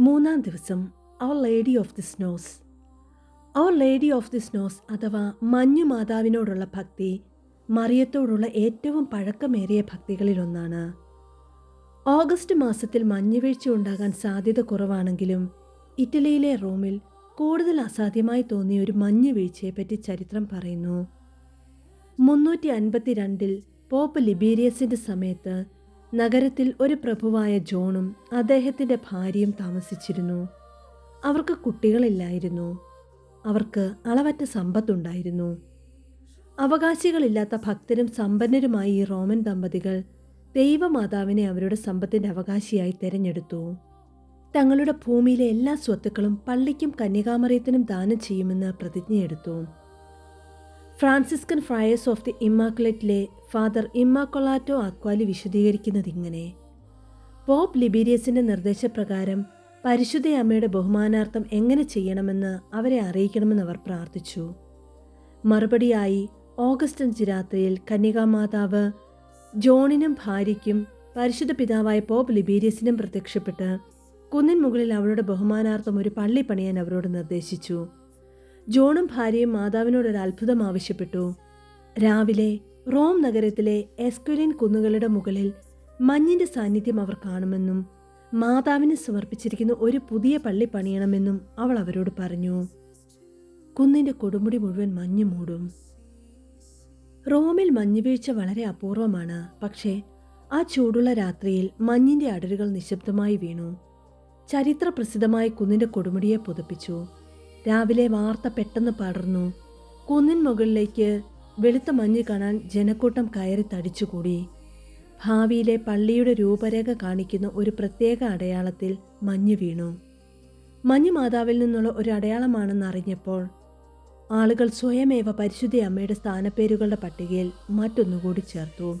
മൂന്നാം ദിവസം our lady of the snows our lady of the snows അഥവാ മഞ്ഞു മാതാവിനോടുള്ള ഭക്തി മറിയത്തോടുള്ള ഏറ്റവും പഴക്കമേറിയ ഭക്തികളിലൊന്നാണ്. ഓഗസ്റ്റ് മാസത്തിൽ മഞ്ഞുവീഴ്ച ഉണ്ടാകാൻ സാധ്യത കുറവാണെങ്കിലും ഇറ്റലിയിലെ റോമിൽ കൂടുതൽ അസാധ്യമായി തോന്നിയ ഒരു മഞ്ഞുവീഴ്ചയെപ്പറ്റി ചരിത്രം പറയുന്നു. മുന്നൂറ്റി അൻപത്തിരണ്ടിൽ പോപ്പ് ലിബീരിയസിന്റെ സമയത്ത് നഗരത്തിൽ ഒരു പ്രഭുവായ ജോണും അദ്ദേഹത്തിന്റെ ഭാര്യയും താമസിച്ചിരുന്നു. അവർക്ക് കുട്ടികളില്ലായിരുന്നു. അവർക്ക് അളവറ്റ സമ്പത്തുണ്ടായിരുന്നു. അവകാശികളില്ലാത്ത ഭക്തരും സമ്പന്നരുമായ ഈ റോമൻ ദമ്പതികൾ ദൈവമാതാവിനെ അവരുടെ സമ്പത്തിന്റെ അവകാശിയായി തിരഞ്ഞെടുത്തു. തങ്ങളുടെ ഭൂമിയിലെ എല്ലാ സ്വത്തുക്കളും പള്ളിക്കും കന്യകാമറിയത്തിനും ദാനം ചെയ്യുമെന്ന് പ്രതിജ്ഞയെടുത്തു. ഫ്രാൻസിസ്കൻ ഫ്രയേഴ്സ് ഓഫ് ദി ഇമ്മാക്കുലേറ്റിലെ ഫാദർ ഇമ്മാക്കൊളാറ്റോ അക്വാലി വിശദീകരിക്കുന്നത് ഇങ്ങനെ. പോപ്പ് ലിബീരിയസിന്റെ നിർദ്ദേശപ്രകാരം പരിശുദ്ധ അമ്മയുടെ ബഹുമാനാർത്ഥം എങ്ങനെ ചെയ്യണമെന്ന് അവരെ അറിയിക്കണമെന്ന് അവർ പ്രാർത്ഥിച്ചു. മറുപടിയായി ഓഗസ്റ്റ് അഞ്ച് രാത്രിയിൽ കന്യകാമാതാവ് ജോണിനും ഭാര്യയ്ക്കും പരിശുദ്ധ പിതാവായ പോപ്പ് ലിബീരിയസിനും പ്രത്യക്ഷപ്പെട്ട് കുന്നിൻ മുകളിൽ അവരുടെ ബഹുമാനാർത്ഥം ഒരു പള്ളി പണിയാൻ അവരോട് നിർദ്ദേശിച്ചു. ജോണും ഭാര്യയും മാതാവിനോട് ഒരു അത്ഭുതം ആവശ്യപ്പെട്ടു. രാവിലെ റോം നഗരത്തിലെ എസ്ക്വലിൻ കുന്നുകളുടെ മുകളിൽ മഞ്ഞിന്റെ സാന്നിധ്യം അവർ കാണുമെന്നും മാതാവിന് സമർപ്പിച്ചിരിക്കുന്ന ഒരു പുതിയ പള്ളി പണിയണമെന്നും അവൾ അവരോട് പറഞ്ഞു. കുന്നിന്റെ കൊടുമുടി മുഴുവൻ മഞ്ഞു മൂടും. റോമിൽ മഞ്ഞുവീഴ്ച വളരെ അപൂർവമാണ്. പക്ഷേ ആ ചൂടുള്ള രാത്രിയിൽ മഞ്ഞിന്റെ അടരുകൾ നിശബ്ദമായി വീണു. ചരിത്ര പ്രസിദ്ധമായ കുന്നിന്റെ കൊടുമുടിയെ പുതപ്പിച്ചു. രാവിലെ വാർത്ത പെട്ടെന്ന് പടർന്നു. കുന്നിൻ മുകളിലേക്ക് വെളുത്ത മഞ്ഞ് കാണാൻ ജനക്കൂട്ടം കയറി തടിച്ചുകൂടി. ഭാവിയിലെ പള്ളിയുടെ രൂപരേഖ കാണിക്കുന്ന ഒരു പ്രത്യേക അടയാളത്തിൽ മഞ്ഞ് വീണു. മഞ്ഞ് മാതാവിൽ നിന്നുള്ള ഒരു അടയാളമാണെന്ന് അറിഞ്ഞപ്പോൾ ആളുകൾ സ്വയമേവ പരിശുദ്ധ അമ്മയുടെ സ്ഥാനപ്പേരുകളുടെ പട്ടികയിൽ മറ്റൊന്നുകൂടി ചേർത്തു.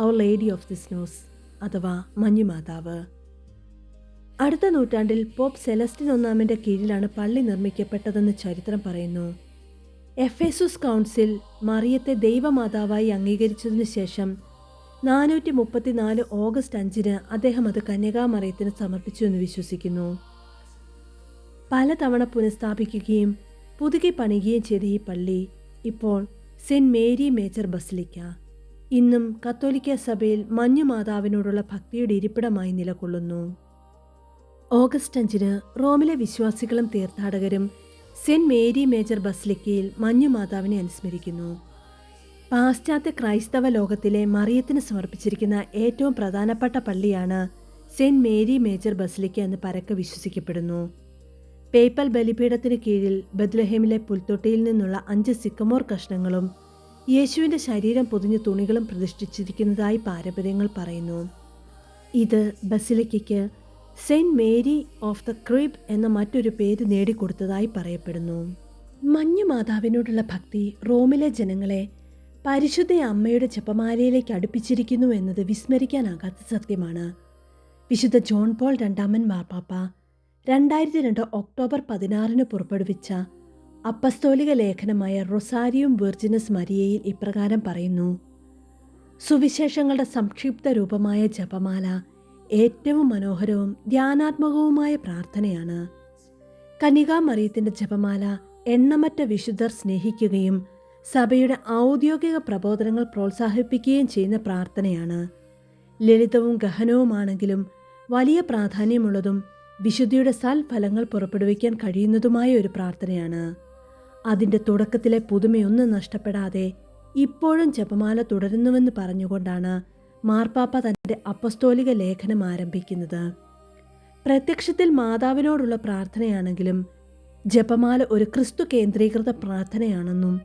അവർ ലേഡി ഓഫ് ദി സ്നോസ് അഥവാ മഞ്ഞു മാതാവ്. അടുത്ത നൂറ്റാണ്ടിൽ പോപ്പ് സെലസ്റ്റിൻ ഒന്നാമിന്റെ കീഴിലാണ് പള്ളി നിർമ്മിക്കപ്പെട്ടതെന്ന് ചരിത്രം പറയുന്നു. എഫേസുസ് കൗൺസിൽ മറിയത്തെ ദൈവമാതാവായി അംഗീകരിച്ചതിനു ശേഷം നാനൂറ്റി മുപ്പത്തിനാല് ഓഗസ്റ്റ് അഞ്ചിന് അദ്ദേഹം അത് കന്യകാമറിയത്തിന് സമർപ്പിച്ചു എന്ന് വിശ്വസിക്കുന്നു. പലതവണ പുനഃസ്ഥാപിക്കുകയും പുതുക്കി പണിയുകയും ചെയ്ത ഈ പള്ളി ഇപ്പോൾ സെന്റ് മേരി മേജർ ബസിലിക്ക. ഇന്നും കത്തോലിക്ക സഭയിൽ മഞ്ഞുമാതാവിനോടുള്ള ഭക്തിയുടെ ഇരിപ്പിടമായി നിലകൊള്ളുന്നു. ഓഗസ്റ്റ് അഞ്ചിന് റോമിലെ വിശ്വാസികളും തീർത്ഥാടകരും സെന്റ് മേരി മേജർ ബസ്ലിക്കയിൽ മഞ്ഞു മാതാവിനെ അനുസ്മരിക്കുന്നു. പാശ്ചാത്യ ക്രൈസ്തവ ലോകത്തിലെ മറിയത്തിന് സമർപ്പിച്ചിരിക്കുന്ന ഏറ്റവും പ്രധാനപ്പെട്ട പള്ളിയാണ് സെന്റ് മേരി മേജർ ബസ്ലിക്ക എന്ന് പരക്കെ വിശ്വസിക്കപ്പെടുന്നു. പേപ്പൽ ബലിപീഠത്തിന് കീഴിൽ ബദ്ലഹേമിലെ പുൽത്തൊട്ടിയിൽ നിന്നുള്ള അഞ്ച് സിക്കമോർ കഷ്ണങ്ങളും യേശുവിന്റെ ശരീരം പൊതിഞ്ഞ തുണികളും പ്രതിഷ്ഠിച്ചിരിക്കുന്നതായി പാരമ്പര്യങ്ങൾ പറയുന്നു. ഇത് ബസിലിക്കയ്ക്ക് Saint Mary of the Crib എന്ന മറ്റൊരു പേര് നേടിക്കൊടുത്തതായി പറയപ്പെടുന്നു. മഞ്ഞു മാതാവിനോടുള്ള ഭക്തി റോമിലെ ജനങ്ങളെ പരിശുദ്ധ അമ്മയുടെ ജപമാലയിലേക്ക് അടുപ്പിച്ചിരിക്കുന്നു എന്നത് വിസ്മരിക്കാനാകാത്ത സത്യമാണ്. വിശുദ്ധ ജോൺ പോൾ രണ്ടാമൻ മാർപ്പാപ്പ രണ്ടായിരത്തി രണ്ട് ഒക്ടോബർ പതിനാറിന് പുറപ്പെടുവിച്ച അപ്പസ്തോലിക ലേഖനമായ റൊസാരിയും വെർജിനസ് മരിയയിൽ ഇപ്രകാരം പറയുന്നു. സുവിശേഷങ്ങളുടെ സംക്ഷിപ്ത രൂപമായ ജപമാല ഏറ്റവും മനോഹരവും ധ്യാനാത്മകവുമായ പ്രാർത്ഥനയാണ്. കനികാ മറിയത്തിന്റെ ജപമാല എണ്ണമറ്റ വിശുദ്ധർ സ്നേഹിക്കുകയും സഭയുടെ ഔദ്യോഗിക പ്രബോധനങ്ങൾ പ്രോത്സാഹിപ്പിക്കുകയും ചെയ്യുന്ന പ്രാർത്ഥനയാണ്. ലളിതവും ഗഹനവുമാണെങ്കിലും വലിയ പ്രാധാന്യമുള്ളതും വിശുദ്ധിയുടെ സൽഫലങ്ങൾ പുറപ്പെടുവിക്കാൻ കഴിയുന്നതുമായ ഒരു പ്രാർത്ഥനയാണ്. അതിന്റെ തുടക്കത്തിലെ പുതുമയൊന്നും നഷ്ടപ്പെടാതെ ഇപ്പോഴും ജപമാല തുടരുന്നുവെന്ന് പറഞ്ഞുകൊണ്ടാണ് മാർപ്പാപ്പ തന്റെ അപ്പസ്തോലിക ലേഖനം ആരംഭിക്കുന്നത്. പ്രത്യക്ഷത്തിൽ മാതാവിനോടുള്ള പ്രാർത്ഥനയാണെങ്കിലും ജപമാല ഒരു ക്രിസ്തു കേന്ദ്രീകൃത പ്രാർത്ഥനയാണെന്നും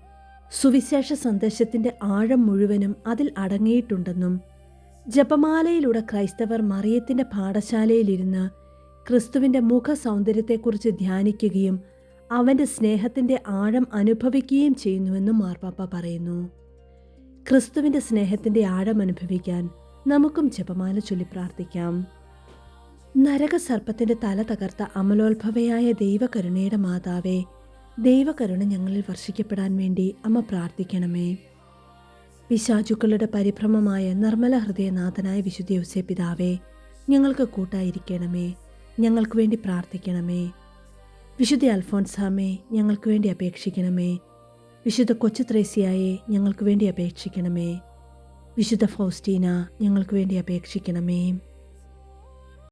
സുവിശേഷ സന്ദേശത്തിന്റെ ആഴം മുഴുവനും അതിൽ അടങ്ങിയിട്ടുണ്ടെന്നും ജപമാലയിലൂടെ ക്രൈസ്തവർ മറിയത്തിന്റെ പാഠശാലയിലിരുന്ന് ക്രിസ്തുവിന്റെ മുഖ സൗന്ദര്യത്തെക്കുറിച്ച് ധ്യാനിക്കുകയും അവന്റെ സ്നേഹത്തിന്റെ ആഴം അനുഭവിക്കുകയും ചെയ്യുന്നുവെന്നും മാർപ്പാപ്പ പറയുന്നു. ക്രിസ്തുവിന്റെ സ്നേഹത്തിന്റെ ആഴം അനുഭവിക്കാൻ നമുക്കും ജപമാല ചൊല്ലി പ്രാർത്ഥിക്കാം. നരകസർപ്പത്തിന്റെ തല തകർത്ത അമലോത്ഭവയായ ദൈവകരുണയുടെ മാതാവേ ദൈവകരുണ ഞങ്ങളിൽ വർഷിക്കപ്പെടാൻ വേണ്ടി അമ്മ പ്രാർത്ഥിക്കണമേ. പിശാചുക്കളുടെ പരിഭ്രമമായ നിർമ്മല ഹൃദയനാഥനായ വിശുദ്ധ യോസേ പിതാവേ ഞങ്ങൾക്ക് കൂട്ടായിരിക്കണമേ ഞങ്ങൾക്ക് വേണ്ടി പ്രാർത്ഥിക്കണമേ. വിശുദ്ധ അൽഫോൻസാമേ ഞങ്ങൾക്ക് വേണ്ടി അപേക്ഷിക്കണമേ. വിശുദ്ധ കൊച്ചു ത്രേസ്യായെ ഞങ്ങൾക്ക് വേണ്ടി അപേക്ഷിക്കണമേ. വിശുദ്ധ ഫൗസ്റ്റീന ഞങ്ങൾക്ക് വേണ്ടി അപേക്ഷിക്കണമേ.